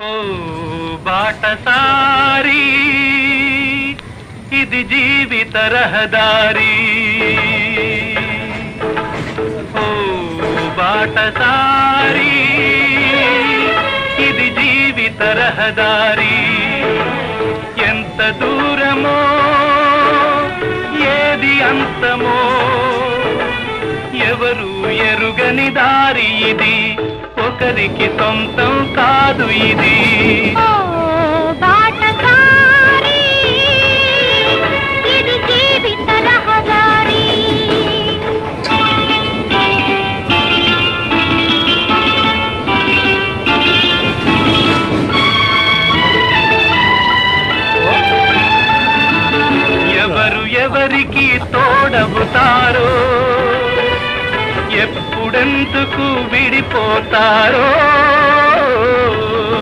ఓ బాటసారి ఇది జీవిత రహదారి. ఓ బాటసారి ఇది జీవిత రహదారి. ఎంత దూరమో ఏది అంతమో ఎవరు ఎరుగని దారి ఇది. ఒకరికి సొంతం కాదు ఇది. ఎవరికి తోడవుతారో ఎప్పుడెందుకు విడిపోతారో?